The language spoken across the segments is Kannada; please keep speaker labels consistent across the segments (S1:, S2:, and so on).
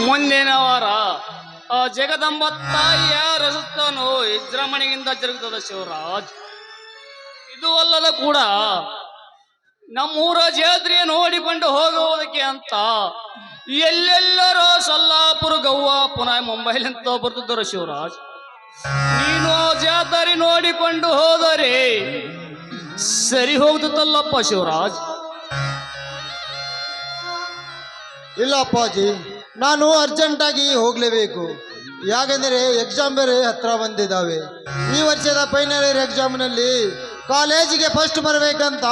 S1: ಮುಂದಿನ ವಾರ ಆ ಜಗದಂಬ ತಾಯಿಯ ರಸತ್ತನು ವಿಜೃಂಭಣೆಯಿಂದ ಜರುಗುತ್ತದೆ ಶಿವರಾಜ್. ಇದು ಅಲ್ಲದ ಕೂಡ ನಮ್ಮೂರ ಜಾತ್ರೆಯ ನೋಡಿಕೊಂಡು ಹೋಗುವುದಕ್ಕೆ ಅಂತ ಎಲ್ಲೆಲ್ಲರೋ ಸೊಲ್ಲಾಪುರ ಗವ್ವ ಪುನಃ ಮುಂಬೈಲಿಂದ ಬರ್ತಿದ್ದರು ಶಿವರಾಜ್. ನೀನು ಜಾತ್ರೆ ನೋಡಿಕೊಂಡು ಹೋದರೆ ಸರಿ ಹೋಗ್ತಲ್ಲಪ್ಪ ಶಿವರಾಜ್.
S2: ಇಲ್ಲ ಅಪ್ಪಾಜಿ ನಾನು ಅರ್ಜೆಂಟಾಗಿ ಹೋಗಲೇಬೇಕು. ಯಾಕೆಂದರೆ ಎಕ್ಸಾಮ್ ಬೇರೆ ಹತ್ರ ಬಂದಿದ್ದಾವೆ. ಈ ವರ್ಷದ ಫೈನಲ್ ಇಯರ್ ಎಕ್ಸಾಮ್ನಲ್ಲಿ ಕಾಲೇಜಿಗೆ ಫಸ್ಟ್ ಬರಬೇಕಂತ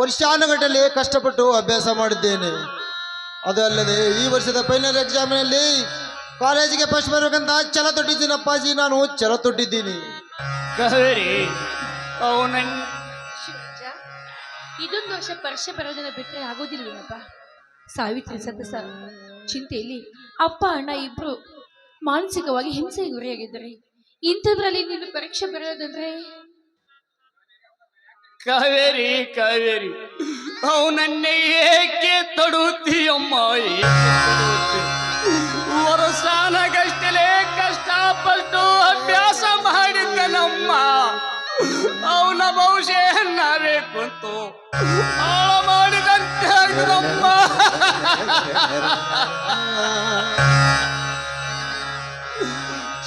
S2: ವರ್ಷಾನುಗಟ್ಟಲೆ ಕಷ್ಟಪಟ್ಟು ಅಭ್ಯಾಸ ಮಾಡಿದ್ದೇನೆ. ಅದು ಅಲ್ಲದೆ ಈ ವರ್ಷದ ಫೈನಲ್ ಎಕ್ಸಾಮ್ನಲ್ಲಿ ಕಾಲೇಜಿಗೆ ಫಸ್ಟ್ ಬರಬೇಕಂತ ಛಲ ತೊಟ್ಟಿದ್ದೀನಿ ಅಪ್ಪಾಜಿ ನಾನು ಛಲ ತೊಟ್ಟಿದ್ದೀನಿ.
S3: ಇದೊಂದು ವರ್ಷ ಪರೀಕ್ಷೆ ಬರೋದನ್ನ ಬಿಟ್ಟರೆ ಆಗೋದಿಲ್ಲಪ್ಪ ಸಾವಿತ್ರಿ ಸತ ಸ ಚಿಂತೆಯಲ್ಲಿ ಅಪ್ಪ, ಅಣ್ಣ ಇಬ್ರು ಮಾನಸಿಕವಾಗಿ ಹಿಂಸೆಗೆ ಗುರಿಯಾಗಿದ್ದಾರೆ ಇಂಥದ್ರಲ್ಲಿ ನೀನು ಪರೀಕ್ಷೆ ಬರೆಯೋದಂದ್ರೆ?
S1: ಕಾವೇರಿ ಕಾವೇರಿ. ಅವನನ್ನೇ ಏಕೆ ತಡುತ್ತೀಯಮ್ಮ ವರಸಾನಗಷ್ಟಲೇ ಕಷ್ಟಪಟ್ಟು ಅಭ್ಯಾಸ ಮಾಡಿದ್ದ ನಮ್ಮ ಅವನ ಭವಿಷ್ಯ ನಾವೇ ಕುಂತು ಆಗಿದಮ್ಮ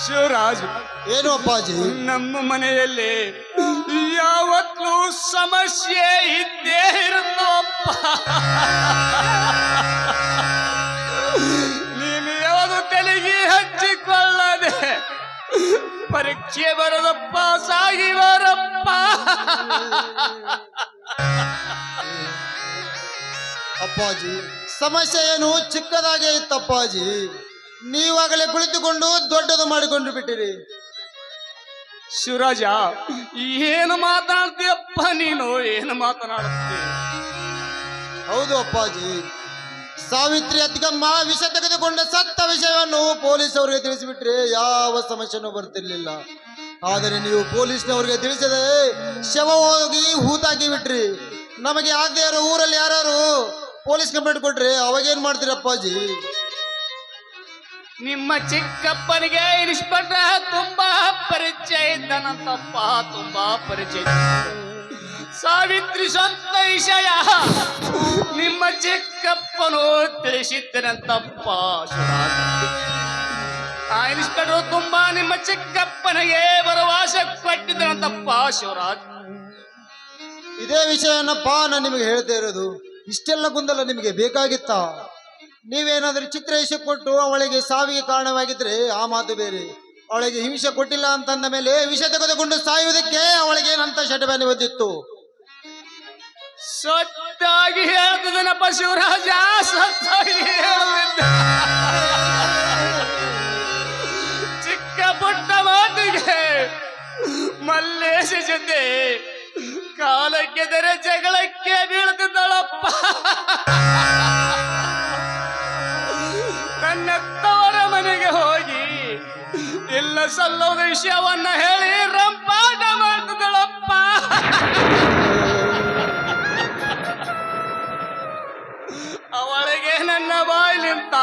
S1: ಶಿವರಾಜ್
S2: ಏನು ಅಪ್ಪಾಜಿ?
S1: ನಮ್ಮ ಮನೆಯಲ್ಲಿ ಯಾವತ್ತೂ ಸಮಸ್ಯೆ ಇದ್ದೇ ಇರುತ್ತಪ್ಪ ನೀನು ಯಾವುದು ತೆಲುಗಿ ಹಚ್ಚಿಕೊಳ್ಳದೆ. ಪರೀಕ್ಷೆ ಬರದಪ್ಪ ಸಾಗಿ ಬರಪ್ಪ.
S2: ಅಪ್ಪಾಜಿ ಸಮಸ್ಯೆ ಏನು ಚಿಕ್ಕದಾಗೆ ಇತ್ತಪ್ಪಾಜಿ ನೀವಾಗಲೇ ಕುಳಿತುಕೊಂಡು ದೊಡ್ಡದು ಮಾಡಿಕೊಂಡು ಬಿಟ್ಟಿರಿ.
S1: ಶಿವರಾಜ ಏನು ಮಾತಾಡ್ತೀಯಪ್ಪ ನೀನು? ಏನು ಮಾತನಾಡುತ್ತೀಯ?
S2: ಹೌದು ಅಪ್ಪಾಜಿ. ಸಾವಿತ್ರಿ ಅತ್ತಿಗಮ್ಮ ವಿಷ ತೆಗೆದುಕೊಂಡ ಸತ್ತ ವಿಷಯವನ್ನು ಪೊಲೀಸ್ ಅವರಿಗೆ ತಿಳಿಸಿಬಿಟ್ರೆ ಯಾವ ಸಮಸ್ಯೆನೂ ಬರ್ತಿರ್ಲಿಲ್ಲ. ಆದರೆ ನೀವು ಪೊಲೀಸ್ನವ್ರಿಗೆ ತಿಳಿಸದೆ ಶವ ಹೋಗಿ ಹೂತಾಕಿ ಬಿಟ್ರಿ. ನಮಗೆ ಆಗದೆ ಇರೋ ಊರಲ್ಲಿ ಯಾರು ಪೊಲೀಸ್ ಕಂಪ್ಲೇಂಟ್ ಕೊಟ್ರೆ ಅವಾಗೇನ್ ಮಾಡ್ತೀರಿ ಅಪ್ಪಾಜಿ
S1: ನಿಮ್ಮ ಚಿಕ್ಕಪ್ಪನಿಗೆ ಇನ್ಸ್ಪೆಕ್ಟರ್ ತುಂಬಾ ಪರಿಚಯ ಇದ್ದನಂತಪ್ಪ ತುಂಬಾ ಪರಿಚಯ. ಸಾವಿತ್ರಿ ಸ್ವಂತ ವಿಷಯ ನಿಮ್ಮ ಚಿಕ್ಕಪ್ಪನು ತಿಳಿಸಿದ್ದನಂತಪ್ಪ ಶಿವರಾಜ್. ಆ ಇನ್ಸ್ಪೆಕ್ಟರ್ ತುಂಬಾ ನಿಮ್ಮ ಚಿಕ್ಕಪ್ಪನಿಗೆ ಭರವಸ ಕೊಟ್ಟಿದ್ದನಂತಪ್ಪ ಶಿವರಾಜ್
S2: ಇದೇ ವಿಷಯನಪ್ಪ ನಾನು ನಿಮಗೆ ಹೇಳ್ತಾ ಇರೋದು ಇಷ್ಟೆಲ್ಲ ಗೊಂದಲ ನಿಮಗೆ ಬೇಕಾಗಿತ್ತಾ? ನೀವೇನಾದರೂ ಚಿತ್ರ ಹಿಂಸೆ ಕೊಟ್ಟು ಅವಳಿಗೆ ಸಾವಿಗೆ ಕಾರಣವಾಗಿದ್ರೆ ಆ ಮಾತು ಬೇರೆ. ಅವಳಿಗೆ ಹಿಂಸೆ ಕೊಟ್ಟಿಲ್ಲ ಅಂತಂದ ಮೇಲೆ ವಿಷ ತೆಗೆದುಕೊಂಡು ಸಾಯುವುದಕ್ಕೆ ಅವಳಿಗೆ ಏನಂತ ಶಟಬಾನಿ ಬಂದಿತ್ತು?
S1: ಸತ್ತಾಗಿ ಹೇಳ್ತಿದ್ದನಪ್ಪ ಶಿವರಾಜ ಸತ್ತಾಗಿ ಚಿಕ್ಕ ಪುಟ್ಟ ಮಾತಿಗೆ ಮಲ್ಲೇಶ ಜೊತೆ ಕಾಲಕ್ಕೆದರೆ ಜಗಳಕ್ಕೆ ಇಲ್ಲ ಸಲ್ಲೋದ ವಿಷಯವನ್ನ ಹೇಳಿ ರಂಪಾಟ ಮಾಡ್ತಿದ್ದಳಪ್ಪ ಅವಳಿಗೆ ನನ್ನ ಬಾಯ್ಲಿಂತ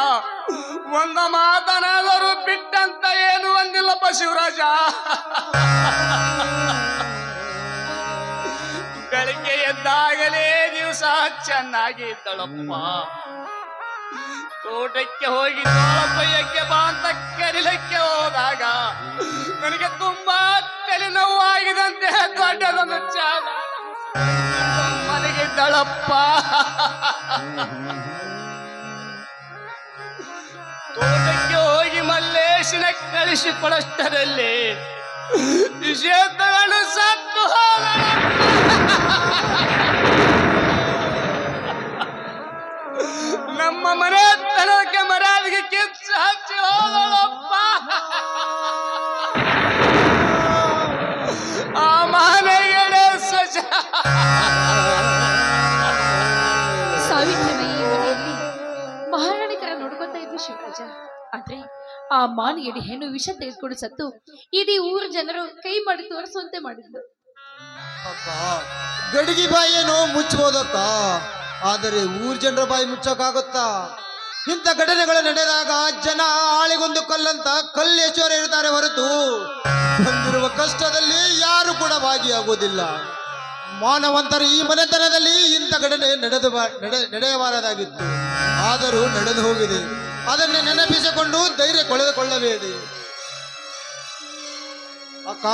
S1: ಒಂದ ಮಾತನಾದರೂ ಬಿಟ್ಟಂತ ಏನು ಒಂದಿಲ್ಲಪ್ಪ ಶಿವರಾಜ. ಬೆಳಿಗ್ಗೆ ಎದ್ದಾಗಲೇ ದಿವಸ ಚೆನ್ನಾಗಿ ಇದ್ದಳಪ್ಪ. ತೋಟಕ್ಕೆ ಹೋಗಿ ಕಾಲಪ್ಪಯ್ಯಕ್ಕೆ ಬಾ ಅಂತ ಕರಿಲಕ್ಕೆ ಹೋದಾಗ ನನಗೆ ತುಂಬಾ ತಲೆನೋವಾಗಿದೆ ದೊಡ್ಡದೊಂದು ಚಾಲ ಮನೆಗಿದ್ದಳಪ್ಪ ತೋಟಕ್ಕೆ ಹೋಗಿ ಮಲ್ಲೇಶಿನ ಕಳಿಸಿಕೊಳಷ್ಟರಲ್ಲಿ ನಿಷೇಧಗಳು ಸತ್ತು. ನಮ್ಮ ಮನೆ ಹಚ್ಚಿ ಹೋದಳಪ್ಪ ಆ ಮನೆಗೆ ಸಜ
S3: ಸಾವಿತ್ರಿನ ಮನೆಯಲ್ಲಿ ಮಹಾರಾಣಿ ತರ ನೋಡ್ಕೊತಾ ಇದ್ವಿ ಶಿವರಾಜ. ಆದ್ರೆ ಆ ಮಾನಿಗೆಡಿ ಹೆಣ್ಣು ವಿಷ ತೆಗೆದುಕೊಂಡು ಸತ್ತು ಇಡೀ ಊರ ಜನರು ಕೈ ಮಾಡಿ ತೋರಿಸುವಂತೆ ಮಾಡಿದ್ಲು.
S2: ಗಡಿಗೆ ಬಾಯಿ ಏನೋ ಮುಚ್ಚಬಹುದಕ್ಕ ಆದರೆ ಊರ್ ಜನರ ಬಾಯಿ ಮುಚ್ಚಕ್ಕಾಗುತ್ತಾ? ಇಂಥ ಘಟನೆಗಳು ನಡೆದಾಗ ಜನ ಆಳಿಗೊಂದು ಕಲ್ಲಂತ ಕಲ್ಲೇಶ್ವರ ಇರ್ತಾರೆ ಹೊರತು ಬಂದಿರುವ ಕಷ್ಟದಲ್ಲಿ ಯಾರು ಕೂಡ ಭಾಗಿಯಾಗುವುದಿಲ್ಲ. ಮಾನವಂತರ ಈ ಮನೆತನದಲ್ಲಿ ಇಂಥ ಘಟನೆ ನಡೆದು ನಡೆಯಬಾರದಾಗಿತ್ತು. ಆದರೂ ನಡೆದು ಹೋಗಿದೆ. ಅದನ್ನು ನೆನಪಿಸಿಕೊಂಡು ಧೈರ್ಯ ಕೊಳೆದುಕೊಳ್ಳಬೇಡಿ. ಅಕ್ಕ,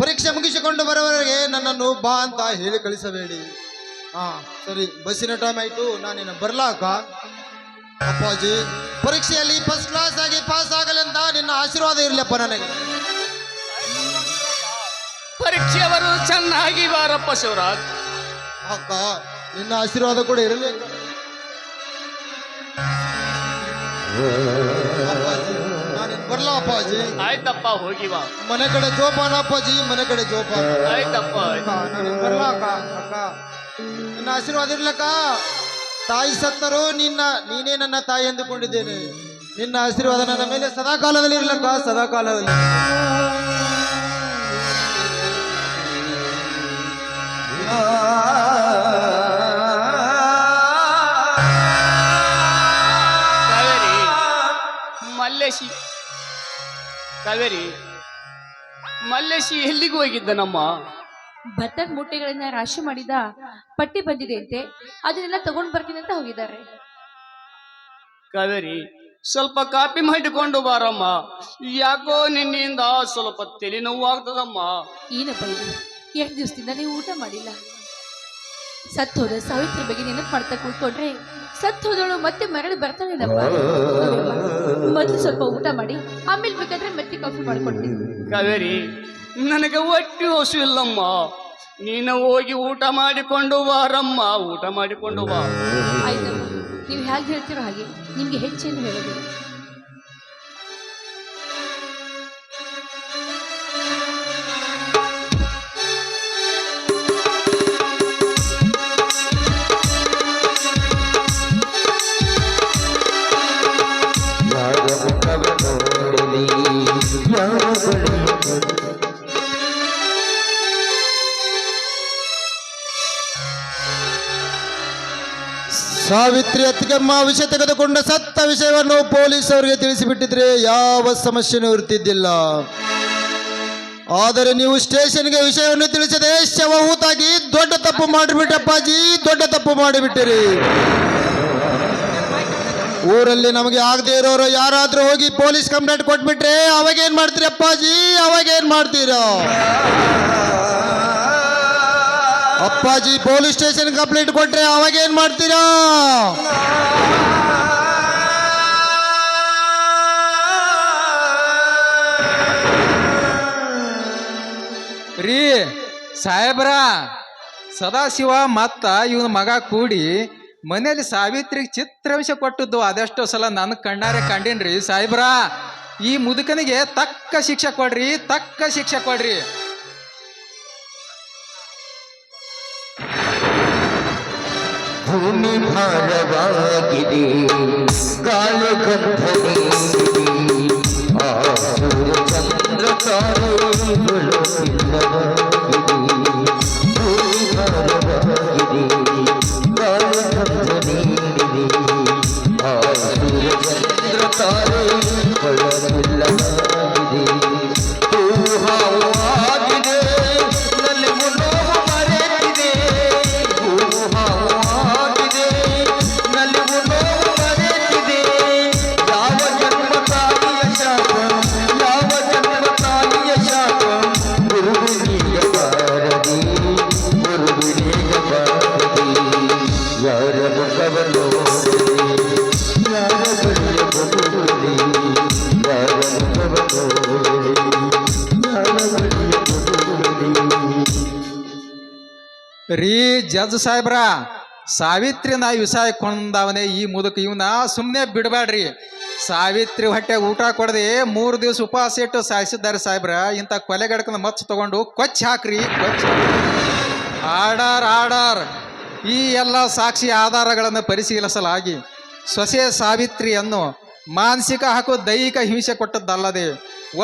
S2: ಪರೀಕ್ಷೆ ಮುಗಿಸಿಕೊಂಡು ಬರೋವರೆಗೆ ನನ್ನನ್ನು ಬಾ ಅಂತ ಹೇಳಿ ಕಳಿಸಬೇಡಿ. ಹಾ ಸರಿ, ಬಸ್ಸಿನ ಟೈಮ್ ಆಯ್ತು. ನಾನಿನ್ನ ಬರ್ಲಾ ಅಕ್ಕ? ಅಪ್ಪಾಜಿ ಪರೀಕ್ಷೆಯಲ್ಲಿ ಫಸ್ಟ್ ಕ್ಲಾಸ್ ಆಗಿ ಪಾಸ್ ಆಗಲೆಂತ ನಿನ್ನ ಆಶೀರ್ವಾದ ಇರ್ಲಪ್ಪ ನನಗೆ.
S1: ಪರೀಕ್ಷೆಯವರು ಚೆನ್ನಾಗಿ ಬಾರಪ್ಪ ಶಿವರಾಜ್.
S2: ಅಕ್ಕ ನಿನ್ನ ಆಶೀರ್ವಾದ ಕೂಡ ಇರಲಿ. ಬರ್ಲಾ ಅಪ್ಪಾಜಿ?
S1: ಆಯ್ತಪ್ಪ ಹೋಗಿ ಬಾ.
S2: ಮನೆ ಕಡೆ ಜೋಪಾನ ಅಪ್ಪಾಜಿ ಮನೆ ಕಡೆ ಜೋಪಾನ.
S1: ಆಯ್ತಪ್ಪ
S2: ಬರ್ಲಾ ಅಕ್ಕ ಅಕ್ಕ. ನಿನ್ನ ಆಶೀರ್ವಾದ ಇರ್ಲಕ್ಕ? ತಾಯಿ ಸತ್ತರೂ ನಿನ್ನ, ನೀನೇ ನನ್ನ ತಾಯಿ ಎಂದುಕೊಂಡಿದ್ದೇನೆ. ನಿನ್ನ ಆಶೀರ್ವಾದ ನನ್ನ ಮೇಲೆ ಸದಾ ಕಾಲದಲ್ಲಿ ಇರ್ಲಕ್ಕ ಸದಾ ಕಾಲದಲ್ಲಿ
S1: ಕಾವೇರಿ, ಮಲ್ಲೇಶಿ ಕಾವೇರಿ, ಮಲ್ಲೇಶಿ ಎಲ್ಲಿಗೆ ಹೋಗಿದ್ದ ನಮ್ಮ?
S3: ಭತ್ತದ ಮೂಟೆಗಳನ್ನ ರಾಶಿ ಮಾಡಿದ ಪಟ್ಟಿ ಬಂದಿದೆ ಅಂತೆ ಅದನ್ನೆಲ್ಲ ತಗೊಂಡ್ ಬರ್ತೀನಿ ಅಂತ ಹೋಗಿದ್ದಾರೆ.
S1: ಕಾವೇರಿ ಸ್ವಲ್ಪ ಕಾಪಿ ಮಾಡಿಕೊಂಡು ಬಾರಮ್ಮ. ಯಾಕೋ ನಿನ್ನಿಂದ ಸ್ವಲ್ಪ ತಲೆ ನೋವಾಗ್ತದಮ್ಮ.
S3: ಏನಪ್ಪ ಇದು? ಎರಡು ದಿವಸದಿಂದ ನೀವು ಊಟ ಮಾಡಿಲ್ಲ. ಸತ್ತು ಹೋದ ಸಾವಿತ್ರಿ ಬಗ್ಗೆ ನೆನಪು ಮಾಡ್ತಾ ಕೂತ್ಕೊಂಡ್ರೆ ಸತ್ತು ಹೋದಳು ಮತ್ತೆ ಮರಳಿ ಬರ್ತಾಳೇನಪ್ಪ ಮೊದಲು ಸ್ವಲ್ಪ ಊಟ ಮಾಡಿ ಆಮೇಲೆ ಬೇಕಾದ್ರೆ ಮತ್ತೆ ಕಾಫಿ ಮಾಡ್ಕೊಡ್ತೀನಿ.
S1: ಕಾವೇರಿ ನನಗೆ ಒಟ್ಟು ಹಸು ಇಲ್ಲಮ್ಮ ನೀನು ಹೋಗಿ ಊಟ ಮಾಡಿಕೊಂಡು ಬಾರಮ್ಮ. ಊಟ ಮಾಡಿಕೊಂಡು ಬಾ.
S3: ನೀವು ಹೇಗೆ ಹೇಳ್ತೀರೋ ಹಾಗೆ ನಿಮ್ಗೆ ಹೆಚ್ಚೇನು ಹೇಳೋದು
S2: ಸಾವಿತ್ರಿ ಅತ್ತಿಗೆಮ್ಮ ವಿಷಯ ತೆಗೆದುಕೊಂಡ ಸತ್ತ ವಿಷಯವನ್ನು ಪೊಲೀಸರಿಗೆ ತಿಳಿಸಿಬಿಟ್ಟಿದ್ರೆ ಯಾವ ಸಮಸ್ಯೆನೂ ಇರ್ತಿದ್ದಿಲ್ಲ. ಆದರೆ ನೀವು ಸ್ಟೇಷನ್ಗೆ ವಿಷಯವನ್ನು ತಿಳಿಸದೆ ಶವ ಹೂತಾಗಿ ದೊಡ್ಡ ತಪ್ಪು ಮಾಡಿಬಿಟ್ಟಪ್ಪಾಜಿ ದೊಡ್ಡ ತಪ್ಪು ಮಾಡಿಬಿಟ್ಟಿರಿ. ಊರಲ್ಲಿ ನಮಗೆ ಆಗದೆ ಇರೋರು ಯಾರಾದ್ರೂ ಹೋಗಿ ಪೊಲೀಸ್ ಕಂಪ್ಲೇಂಟ್ ಕೊಟ್ಬಿಟ್ರೆ ಅವಾಗೇನ್ ಮಾಡ್ತೀರಿ ಅಪ್ಪಾಜಿ, ಅವಾಗೇನ್ ಮಾಡ್ತೀರಾ? ಅಪ್ಪಾಜಿ ಪೊಲೀಸ್ ಸ್ಟೇಷನ್ ಕಂಪ್ಲೇಂಟ್ ಕೊಟ್ರೆ ಅವಾಗೇನ್ ಮಾಡ್ತೀರಾ?
S4: ರೀ, ಸಾಹೇಬ್ರ, ಸದಾಶಿವ ಮತ್ತ ಇವನ ಮಗ ಕೂಡಿ ಮನೇಲಿ ಸಾವಿತ್ರಿಗೆ ಚಿತ್ರವಿಷ ಕೊಟ್ಟದ್ದು ಅದೆಷ್ಟೋ ಸಲ ನನ್ನ ಕಣ್ಣಾರೆ ಕಂಡಿನ್ರಿ ಸಾಹೇಬ್ರ. ಈ ಮುದುಕನಿಗೆ ತಕ್ಕ ಶಿಕ್ಷೆ ಕೊಡ್ರಿ, ತಕ್ಕ ಶಿಕ್ಷೆ ಕೊಡ್ರಿ.
S5: ಭೂಮಿ ಭಾರವಾಗಿದೆ ಗಾಳಿ ಗಂಧನೆ ಆ ಸೂರ್ಯ ಚಂದ್ರ ತಾರೆಗಳು ಇಲ್ಲವಾಗಿದೆ
S4: ರೀ ಜಜ್ ಸಾಹೇಬ್ರ. ಸಾವಿತ್ರಿ ನಾ ವಿಷಯ ಕೊಂದವನೇ ಈ ಮುದುಕ. ಇವನ ಸುಮ್ಮನೆ ಬಿಡಬೇಡ್ರಿ ಸಾವಿತ್ರಿ ಹೊಟ್ಟೆ ಊಟ ಕೊಡದೆ ಮೂರು ದಿವಸ ಉಪವಾಸ ಇಟ್ಟು ಸಾಯಿಸಿದ್ದಾರೆ ಸಾಹೇಬ್ರ. ಇಂಥ ಕೊಲೆಗಡಕನ ಮಚ್ಚ ತಗೊಂಡು ಕೊಚ್ಚಿ ಹಾಕ್ರಿ, ಕೊಚ್ಚಿ ಆರ್ಡರ್ ಆರ್ಡರ್ ಈ ಎಲ್ಲ ಸಾಕ್ಷಿ ಆಧಾರಗಳನ್ನು ಪರಿಶೀಲಿಸಲಾಗಿ ಸೊಸೆ ಸಾವಿತ್ರಿಯನ್ನು ಮಾನಸಿಕ ಹಾಗೂ ದೈಹಿಕ ಹಿಂಸೆ ಕೊಟ್ಟದ್ದಲ್ಲದೆ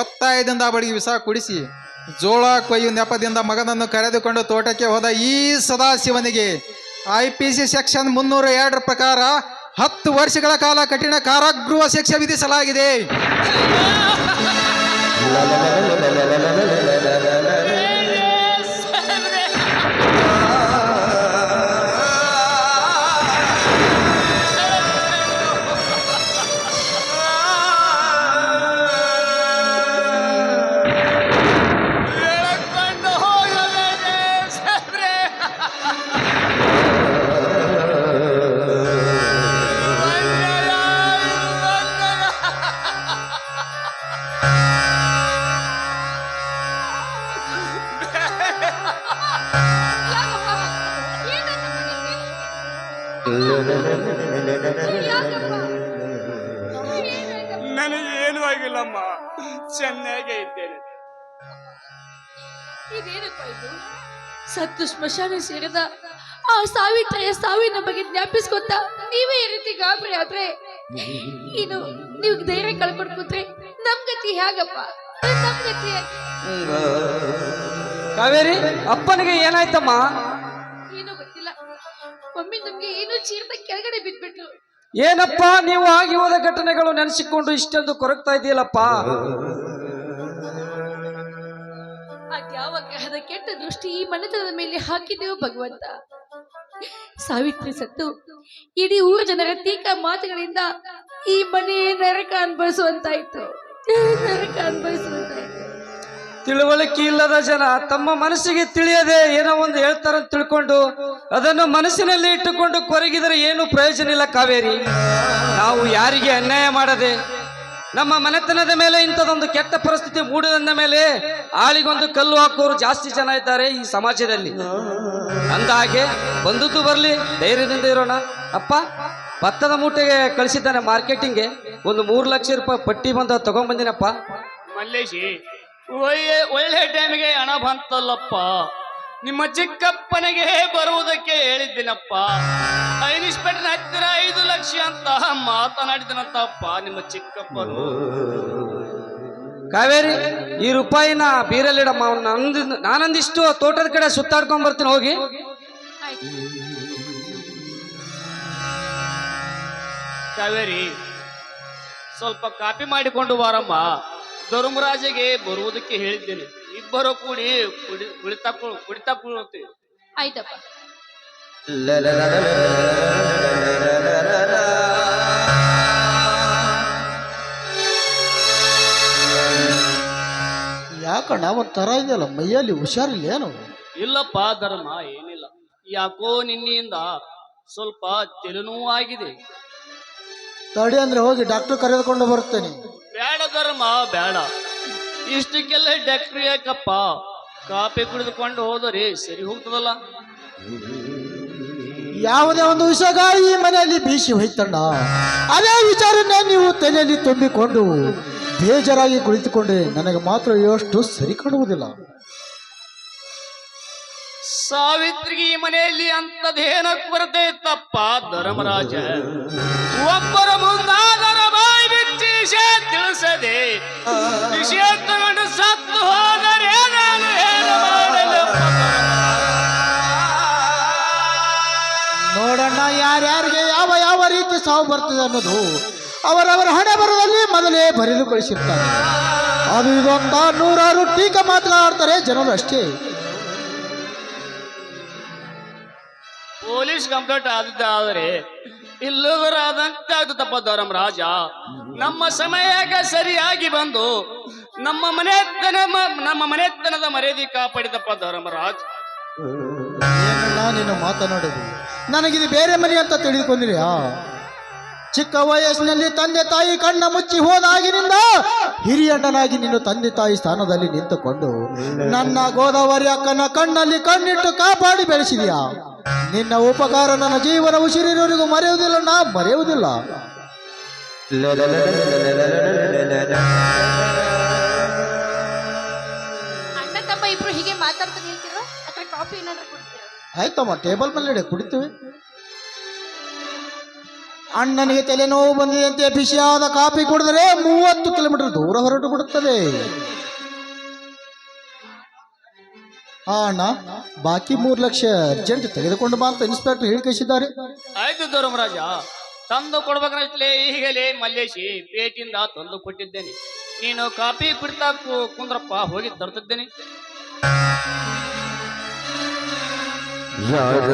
S4: ಒತ್ತಾಯದಿಂದ ಅವಳಿಗೆ ವಿಷ ಕುಡಿಸಿ ಜೋಳ ಕೊಯ್ಯು ನೆಪದಿಂದ ಮಗನನ್ನು ಕರೆದುಕೊಂಡು ತೋಟಕ್ಕೆ ಹೋದ ಈ ಸದಾಶಿವನಿಗೆ ಐ ಪಿ ಸಿ ಸೆಕ್ಷನ್ ಮುನ್ನೂರ ಎರಡರ ಪ್ರಕಾರ ಹತ್ತು ವರ್ಷಗಳ ಕಾಲ ಕಠಿಣ ಕಾರಾಗೃಹ ಶಿಕ್ಷೆ ವಿಧಿಸಲಾಗಿದೆ.
S3: ಸ್ಮಶಾನ ಸೇರಿದ ಆ ಸಾವಿತ್ರಿಯ ಸಾವಿನ ಬಗ್ಗೆ ಜ್ಞಾಪಿಸ್ಕೊತ ನೀವೇ ಈ ರೀತಿ ಗಾಬರಿ ಆದ್ರೆ ಇನ್ನು ನೀವು ಧೈರ್ಯ ಕಳ್ಕೊಂಡು ಕೂತ್ರೆ ನಮ್ ಗತಿ ಹೇಗಪ್ಪ? ನಮ್ ಗತಿ?
S6: ಕಾವೇರಿ ಅಪ್ಪನಿಗೆ ಏನಾಯ್ತಮ್ಮ?
S3: ಏನು ಗೊತ್ತಿಲ್ಲ. ಮಮ್ಮಿ ನಮ್ಗೆ ಏನು ಚೀರ್ತ ಕೆಳಗಡೆ ಬಿದ್ಬಿಟ್ರು.
S6: ಏನಪ್ಪ ನೀವು ಆಗಿ ಹೋದ ಘಟನೆಗಳು ನೆನೆಸಿಕೊಂಡು ಇಷ್ಟೊಂದು ಕೊರಗ್ತಾ ಇದೆಯಲ್ಲಪ್ಪ?
S3: ಅದ್ಯಾವ ಗ್ರಹದ ಕೆಟ್ಟ ದೃಷ್ಟಿ ಈ ಮನೆತನದ ಮೇಲೆ ಹಾಕಿದೆಯೋ ಭಗವಂತ. ಸಾವಿತ್ರಿ ಸತ್ತು, ಇಡೀ ಊರ ಜನರ ತೀಕ ಮಾತುಗಳಿಂದ ಈ ಮನೆ ನರಕ ಅನುಭವಿಸುವಂತಾಯ್ತು. ನರಕ ಅನುಭವಿಸುವಂತಾಯ್ತು.
S6: ತಿಳುವಳಿಕೆ ಇಲ್ಲದ ಜನ ತಮ್ಮ ಮನಸ್ಸಿಗೆ ತಿಳಿಯದೆ ಏನೋ ಒಂದು ಹೇಳ್ತಾರಂತ ತಿಳ್ಕೊಂಡು ಅದನ್ನು ಮನಸ್ಸಿನಲ್ಲಿ ಇಟ್ಟುಕೊಂಡು ಕೊರಗಿದರೆ ಏನು ಪ್ರಯೋಜನ ಇಲ್ಲ ಕಾವೇರಿ. ನಾವು ಯಾರಿಗೆ ಅನ್ಯಾಯ ಮಾಡದೆ ನಮ್ಮ ಮನೆತನದ ಮೇಲೆ ಇಂಥದೊಂದು ಕೆಟ್ಟ ಪರಿಸ್ಥಿತಿ ಮೂಡಿದಂದ ಮೇಲೆ ಆಳಿಗೊಂದು ಕಲ್ಲು ಹಾಕೋರು ಜಾಸ್ತಿ ಜನ ಇದ್ದಾರೆ ಈ ಸಮಾಜದಲ್ಲಿ. ಅಂದ ಹಾಗೆ ಬಂದದ್ದು ಬರಲಿ, ಧೈರ್ಯದಿಂದ ಇರೋಣ. ಅಪ್ಪ, ಭತ್ತದ ಮೂಟೆಗೆ ಕಳಿಸಿದ್ದಾನೆ ಮಾರ್ಕೆಟಿಂಗ್ಗೆ. ಒಂದು ಮೂರು ಲಕ್ಷ ರೂಪಾಯಿ ಪಟ್ಟಿ ಬಂದ ತಗೊಂಡ್ಬಂದಿನಪ್ಪ
S1: ಮಲ್ಲೇಶಿ, ಒಳ್ಳೆ ಒಳ್ಳೆ ಟೈಮಿಗೆ ಹಣ ಬಂತಲ್ಲಪ್ಪ. ನಿಮ್ಮ ಚಿಕ್ಕಪ್ಪನಿಗೆ ಬರುವುದಕ್ಕೆ ಹೇಳಿದ್ದೀನಪ್ಪ. ಇನ್ಸ್ಪೆಕ್ಟರ್ ಹತ್ತಿರ ಐದು ಲಕ್ಷ ಅಂತ ಮಾತನಾಡಿದನಂತಪ್ಪ ನಿಮ್ಮ ಚಿಕ್ಕಪ್ಪನು.
S6: ಕಾವೇರಿ ಈ ರೂಪಾಯಿನ ಬೀರಲ್ಲಿಡಮ್ಮ ಅವ್ನ ನಂದು ನಾನೊಂದಿಷ್ಟು ತೋಟದ ಕಡೆ ಸುತ್ತಾಡ್ಕೊಂಡ್ ಬರ್ತೀನಿ ಹೋಗಿ.
S1: ಕಾವೇರಿ ಸ್ವಲ್ಪ ಕಾಪಿ ಮಾಡಿಕೊಂಡು ಬಾರಮ್ಮ. ಧರ್ಮರಾಜಗೆ ಬರುವುದಕ್ಕೆ ಹೇಳಿದ್ದೇನೆ. ಇಬ್ಬರು ಕೂಡಿ ಕುಡಿ ಕುಳಿತಾ ಕುಡಿತಾ ಕುಳಿತೀವಿ
S3: ಆಯ್ತಪ್ಪ.
S7: ಯಾಕಣ್ಣ ಒಂಥರ ಇದೆಯಲ್ಲ? ಮೈಯಲ್ಲಿ ಹುಷಾರಿಲ್ಲ ಏನು?
S1: ಇಲ್ಲಪ್ಪ ಧರ್ಮ ಏನಿಲ್ಲ. ಯಾಕೋ ನಿನ್ನೆಯಿಂದ ಸ್ವಲ್ಪ ತಲೆನೋವು ಆಗಿದೆ.
S7: ತಡಿ ಅಂದ್ರೆ ಹೋಗಿ ಡಾಕ್ಟರ್ ಕರೆದುಕೊಂಡು ಬರ್ತೇನೆ
S1: ಬೇಡ ಧರ್ಮ ಬೇಡ. ಇಷ್ಟಕ್ಕೆಲ್ಲ ಡಾಕ್ಟ್ರಿ ಯಾಕಪ್ಪ ಕಾಪಿ ಕುಡಿದುಕೊಂಡು ಹೋದರೆ ಸರಿ ಹೋಗ್ತದಲ್ಲ?
S7: ಯಾವುದೇ ಒಂದು ವಿಷಗಾಯಿ ಈ ಮನೆಯಲ್ಲಿ ಬೀಸಿ ಹೋಯ್ತಣ್ಣ. ಅದೇ ವಿಚಾರನೇ ನೀವು ತಲೆಯಲ್ಲಿ ತುಂಬಿಕೊಂಡು ಬೇಜಾರಾಗಿ ಕುಳಿತುಕೊಂಡ್ರೆ ನನಗೆ ಮಾತ್ರ ಎಷ್ಟು ಸರಿ ಕಾಣುವುದಿಲ್ಲ.
S1: ಸಾವಿತ್ರಿಗೆ ಈ ಮನೆಯಲ್ಲಿ ಅಂತದೇನ ಕೊರತೆ ಇತ್ತಪ್ಪ ಧರ್ಮರಾಜ. ಬಿಚ್ಚಿ ವಿಷಯ ತಿಳಿಸದೆ ವಿಷಯ ತಗೊಂಡು ಸತ್ತು ಹೋದರೆ ನಾನು ಏನು ಮಾಡಲು?
S7: ನೋಡೋಣ ಯಾರ್ಯಾರಿಗೆ ಯಾವ ಯಾವ ರೀತಿ ಸಾವು ಬರ್ತದೆ ಅನ್ನೋದು ಅವರವರ ಹಣೆ ಬರದಲ್ಲಿ ಮೊದಲೇ ಬರೆದು ಕಳಿಸಿರ್ತಾರೆ ಅದು ಇದೊಂದ ನೂರಾರು ಟೀಕ ಮಾತನಾಡ್ತಾರೆ ಜನರು ಅಷ್ಟೇ.
S1: ಪೊಲೀಸ್ ಕಂಪ್ಲೇಂಟ್ ಆದದ್ದಾದರೆ ಇಲ್ಲದರ ತಪ್ಪದ್ದು ನಮ್ಮ ಧರ್ಮರಾಜ. ನಮ್ಮ ಸಮಯಕ್ಕೆ ಸರಿಯಾಗಿ ಬಂದು ನಮ್ಮ ಮನೆತನ ನಮ್ಮ ಮನೆತನದ ಮರ್ಯಾದೆ ಕಾಪಾಡಿದಪ್ಪ ಧರ್ಮರಾಜ್.
S7: ನಾನೇನು ನೀನು ಮಾತನಾಡೋದು ನನಗಿದು ಬೇರೆ ಮನೆ ಅಂತ ತಿಳಿದುಕೊಂಡಿರ್ಯಾ ಚಿಕ್ಕ ವಯಸ್ಸಿನಲ್ಲಿ ತಂದೆ ತಾಯಿ ಕಣ್ಣ ಮುಚ್ಚಿ ಹೋದಾಗಿನಿಂದ ಹಿರಿಯಣ್ಣನಾಗಿ ನೀನು ತಂದೆ ತಾಯಿ ಸ್ಥಾನದಲ್ಲಿ ನಿಂತುಕೊಂಡು ನನ್ನ ಗೋದಾವರಿ ಅಕ್ಕನ ಕಣ್ಣಲ್ಲಿ ಕಣ್ಣಿಟ್ಟು ಕಾಪಾಡಿ ಬೆಳೆಸಿದೆಯಾ? ನಿನ್ನ ಉಪಕಾರ ನನ್ನ ಜೀವನ ಉಸಿರಿನವರಿಗೂ ಮರೆಯುವುದಿಲ್ಲ, ನಾ ಮರೆಯುವುದಿಲ್ಲ.
S3: ಅಣ್ಣ ತಮ್ಮ ಇಬ್ರು ಹೀಗೆ ಮಾತಾಡ್ತಾ ನಿಲ್ತಿರೋ ಅಥವಾ ಕಾಫಿ ಏನಾದ್ರು ಕುಡ್ತೀರಾ?
S7: ಆಯ್ತಮ್ಮ ಟೇಬಲ್ ಮೇಲೆ ಇಡೆ ಕುಡಿತೀವಿ. ಅಣ್ಣನಿಗೆ ತಲೆನೋವು ಬಂದಿದಂತೆ ಬಿಸಿಯಾದ ಕಾಫಿ ಕುಡಿದರೆ ಮೂವತ್ತು ಕಿಲೋಮೀಟರ್ ದೂರ ಹೊರಟು ಬಿಡುತ್ತದೆ. ಆ ಅಣ್ಣ ಬಾಕಿ ಮೂರು ಲಕ್ಷ ಅರ್ಜೆಂಟ್ ತೆಗೆದುಕೊಂಡು ಬಾ ಅಂತ ಇನ್ಸ್ಪೆಕ್ಟರ್ ಹೇಳಿ ಕಳಿಸಿದ್ದಾರೆ
S1: ಆಯ್ತು ಧರ್ಮರಾಜ. ತಂದು ಕೊಡ್ಬೇಕಷ್ಟೇ ಈಗಲೇ ಮಲ್ಲೇಶಿ ಪೇಟಿಂದ ತಂದು ಕೊಟ್ಟಿದ್ದೇನೆ. ನೀನು ಕಾಫಿ ಕುಡಿತಾ ಕುಂದ್ರಪ್ಪ ಹೋಗಿ ತರ್ತಿದ್ದೇನೆ.
S8: ಯಾರ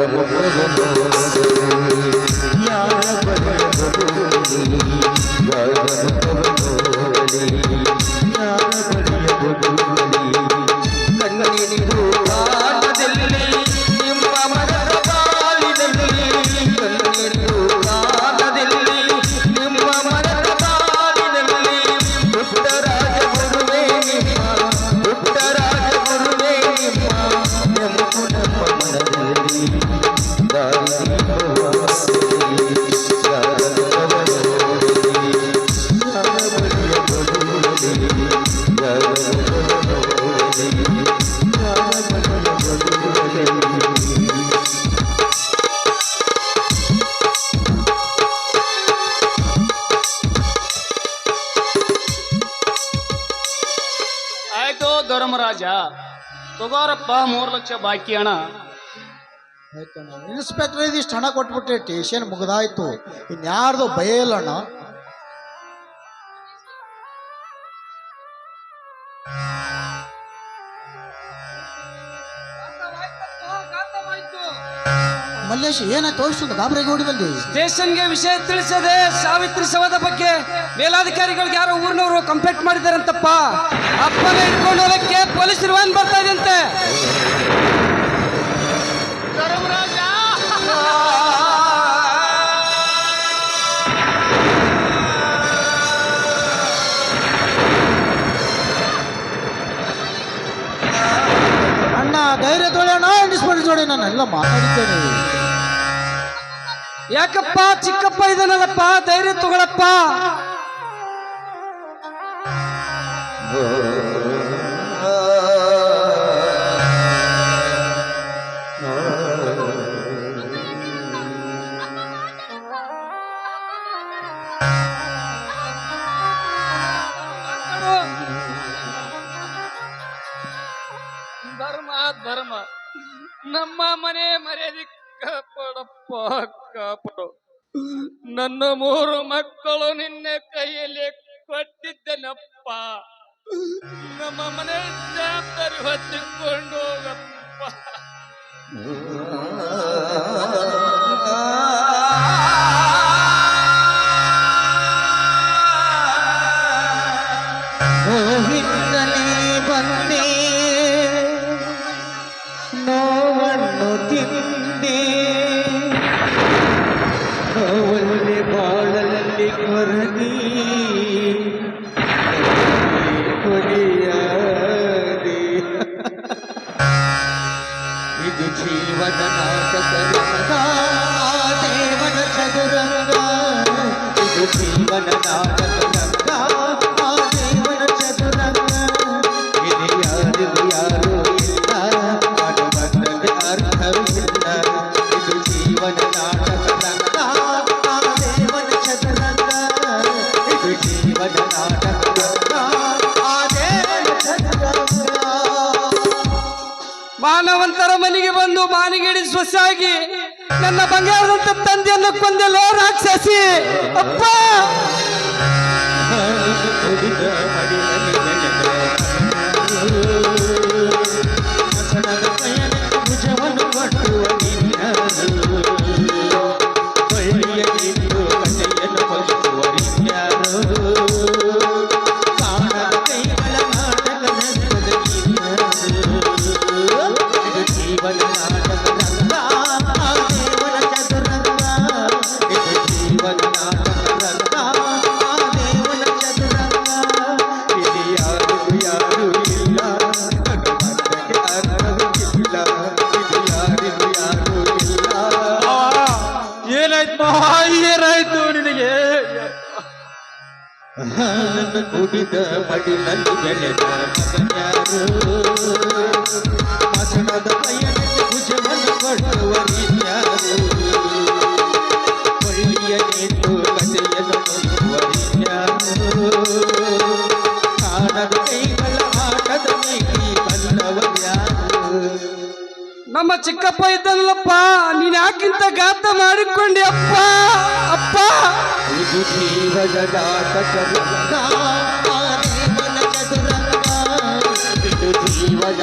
S1: ಧರ್ಮರಾಜ ತಗೋರಪ್ಪ ಮೂರು ಲಕ್ಷ ಬಾಕಿ ಹಣ
S7: ಇನ್ಸ್ಪೆಕ್ಟರ್ ಇದಿಷ್ಟು ಹಣ ಕೊಟ್ಬಿಟ್ಟೆ ಟೇಷನ್ ಮುಗ್ದಾಯ್ತು. ಇನ್ಯಾರ್ದು ಭಯ ಮಲ್ಲೇಶ್ ಏನ ಗಾಬರಿಗೆ ಓಡಿದಲ್ಲಿ
S6: ಸ್ಟೇಷನ್ಗೆ ವಿಷಯ ತಿಳಿಸದೆ ಸಾವಿತ್ರಿ ಶವದ ಬಗ್ಗೆ ಮೇಲಾಧಿಕಾರಿಗಳಿಗೆ ಯಾರೋ ಊರಿನವರು ಕಂಪ್ಲೇಂಟ್ ಮಾಡಿದಾರಂತಪ್ಪ. ಅಪ್ಪನ ಇಟ್ಕೊಂಡು ಹೋಗಕ್ಕೆ ಪೊಲೀಸ್ ವಾನ್ ಬರ್ತಾ ಇದಂತೆ
S7: ಧೈರ್ಯ ತೊಳೆಯೋಣ ಜೋಡಿ ನಾನು ಎಲ್ಲ ಮಾತಾಡಿದ್ದೇನೆ.
S6: ಯಾಕಪ್ಪ ಚಿಕ್ಕಪ್ಪ ಇದನ್ನಲ್ಲಪ್ಪ? ಧೈರ್ಯ ತಗೊಳಪ್ಪ.
S1: ಧರ್ಮ ಧರ್ಮ. ನಮ್ಮ ಮನೆ ಮರ್ಯಾದೆ ಕಾಪಾಡಪ್ಪ ಕಾಪಾಡು. ನನ್ನ ಮೂರು ಮಕ್ಕಳು ನಿನ್ನ ಕೈಯಲ್ಲಿ ಕೊಟ್ಟಿದ್ದೇನಪ್ಪ. ನಮ್ಮ ಮನೆ ಜವಾಬ್ದಾರಿ ಹೊತ್ತಿಕೊಂಡು ಹೋಗಪ್ಪ.
S8: ನೋವಲ್ಲಿ ಬಾಳಲ್ಲಿ ಕೊರಗಿ ಕೊನೆಯಾದೆ ಇದು ಜೀವನ ನಾಟಕ ರಂಗ, ದೇವನ ಚದುರಂಗ ಇದು ಜೀವನ ನಾಟಕ
S6: ಮಾನವಂತರ ಮನೆಗೆ ಬಂದು ಮಾನಿಗಿಡಿ ಸ್ವಸಾಗಿ ನನ್ನ ಬಂಗಾರದಂತ ತಂದೆಯನ್ನು ಕೊಂದೆಲ್ಲ ರಾಕ್ಷಸಿ. ಅಪ್ಪ!
S8: ಕುಡಿದ ಮಡಿಲಲ್ಲಿ ಬೆಳೆದ ಮಗನ್ಯಾರು
S6: ಚಿಕ್ಕಪ್ಪ ಇದ್ದನಲ್ಲಪ್ಪ ನೀನ್ ಯಾಕಿಂತ ಗಾತ ಮಾಡಿಕೊಂಡಿ ಅಪ್ಪ? ಅಪ್ಪ!
S8: ಇದು ಜೀವದ